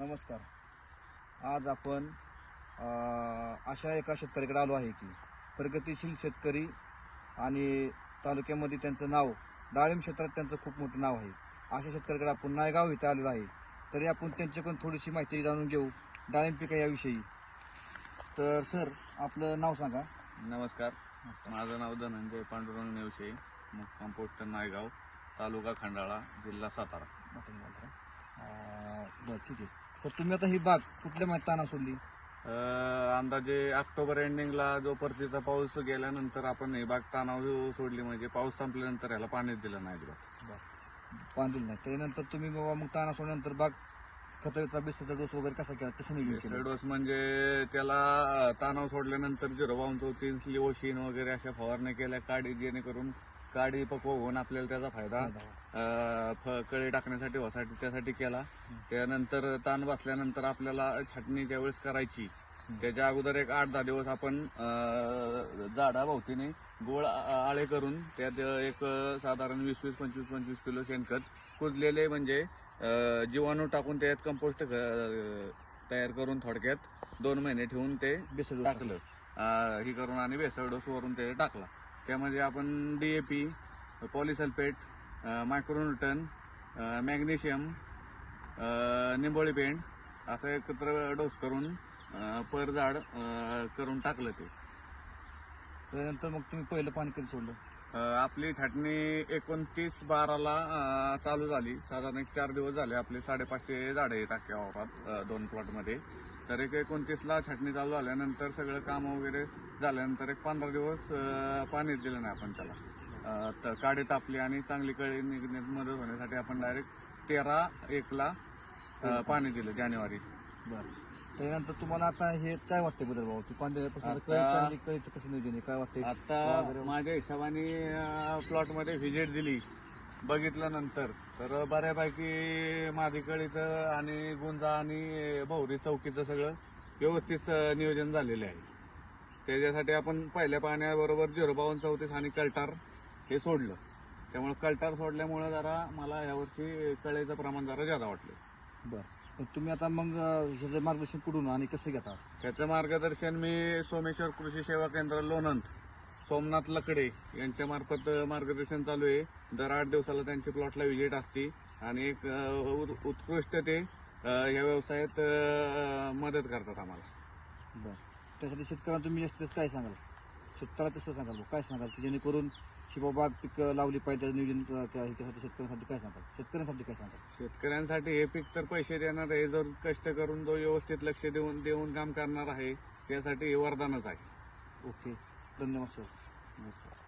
नमस्कार. आज आपण अशा एका शेतकऱ्याकडे आलो आहे की प्रगतिशील शेतकरी आणि तालुक्यामध्ये त्यांचं नाव डाळिंब क्षेत्रात त्यांचं खूप मोठं नाव आहे. अशा शेतकऱ्याकडे आपण नायगाव इथं आलेलो आहे. तरी आपण त्यांच्याकडून थोडीशी माहिती जाणून घेऊ डाळिंब पिका याविषयी. तर सर आपलं नाव सांगा. नमस्कार. माझं नाव धनंजय पांडुरंग नेवशे मुक्काम पोस्ट नायगाव तालुका खंडाळा जिल्हा सातारा. बरं ठीक आहे. सर तुम्ही आता ही बाग कुठल्या माहिती ताना सोडली? अं, अंदाजे ऑक्टोबर एंडिंगला जो परतीचा पाऊस गेल्यानंतर आपण ही बाग तानाव सोडली म्हणजे पाऊस संपल्यानंतर याला पाणीच दिलं नाही अजिबात. बांधून नाही. त्यानंतर तुम्ही बाबा मग ताना सोडल्यानंतर बाग खताचा बेसाचा डोस वगैरे कसा केला? कसं नियोजन केलं. डोस म्हणजे त्याला अं, तानाव सोडल्यानंतर झिरो बावन चौतीस लिओशिन वगैरे अशा फवारण्या केल्या काडी जेणेकरून काडी पक्व होऊन आपल्याला त्याचा फायदा कळी टाकण्यासाठी होसाठी त्यासाठी केला. त्यानंतर ताण बसल्यानंतर आपल्याला छाटणी ज्यावेळेस करायची त्याच्या अगोदर एक आठ दहा दिवस आपण झाडाभोवतीने गोळ आळे करून त्यात एक साधारण वीस वीस पंचवीस पंचवीस किलो शेणखत कुजलेले म्हणजे जीवाणू टाकून त्यात कंपोस्ट तयार करून थोडक्यात दोन महिने ठेवून ते डोस टाकलं. ही करून आणि बेसळ डोस वरून ते टाकला. त्यामध्ये आपण डीएपी पॉलिसल्फेट मायक्रोन्यूटन मॅग्नेशियम निंबोळी पेंट असं एकत्र डोस करून अं, पर झाड अं, करून टाकलं ते. त्यानंतर मग तुम्ही पहिलं पाणी कधी सोडलं? आपली छाटणी एकोणतीस बाराला चालू झाली. साधारण एक चार दिवस झाले आपले साडेपाचशे झाडं आहेत अख्ख्या वावरात दोन प्लॉटमध्ये. तर एक एकोणतीसला छाटणी चालू झाल्यानंतर सगळं काम वगैरे झाल्यानंतर एक पंधरा दिवस अं, पाणीच दिलं नाही आपण त्याला. अं, त- काडी तापली आणि चांगली कळी निघण्यात मदत होण्यासाठी आपण डायरेक्ट तेरा एकला पाणी दिलं जानेवारी. बरं. त्यानंतर तुम्हाला आता हे काय वाटतंय बदल भाऊ? की पाणी दिल्यापासून आता- कळीचं कसं नियोजन आहे? काय वाटतंय? आता माझ्या हिशोबाने प्लॉटमध्ये व्हिजिट दिली. बघितल्यानंतर. तर बऱ्यापैकी माझी कळीचं आणि गुंजा आणि भौरी चौकीचं सगळं व्यवस्थित अं, नियोजन झालेलं आहे. त्याच्यासाठी आपण पहिल्या पाण्याबरोबर झिरो बावन चौतीस आणि कल्टार हे सोडलं. त्यामुळे कल्टार सोडल्यामुळे जरा मला यावर्षी कळीचं प्रमाण जरा जादा वाटलं. बरं. तुम्ही आता मग अं, ह्याचं मार्गदर्शन कुठून आणि कसं घेता? त्याचं मार्गदर्शन मी सोमेश्वर कृषी सेवा केंद्र लोणंद सोमनाथ लकडे यांच्या मार्फत मार्गदर्शन चालू आहे. दर आठ दिवसाला त्यांची प्लॉटला व्हिजिट असते आणि एक अ, उत- उत्कृष्ट ते अ, या व्यवसायात अ, मदत करतात आम्हाला. बरं. त्यासाठी शेतकऱ्यांना तुम्ही जास्तीत जास्त काय सांगाल? शेतकऱ्याला तसं सांगाल काय सांगाल की जेणेकरून शिवा बाग पिकं लावली पाहिजे त्याचं नियोजन शेतकऱ्यांसाठी काय सांगाल शेतकऱ्यांसाठी काय सांगाल शेतकऱ्यांसाठी हे पीक तर पैसे देणार आहे जर कष्ट करून जो व्यवस्थित लक्ष देऊन देऊन काम करणार आहे त्यासाठी हे वरदानच आहे. ओके. धन्यवाद सर. नमस्कार.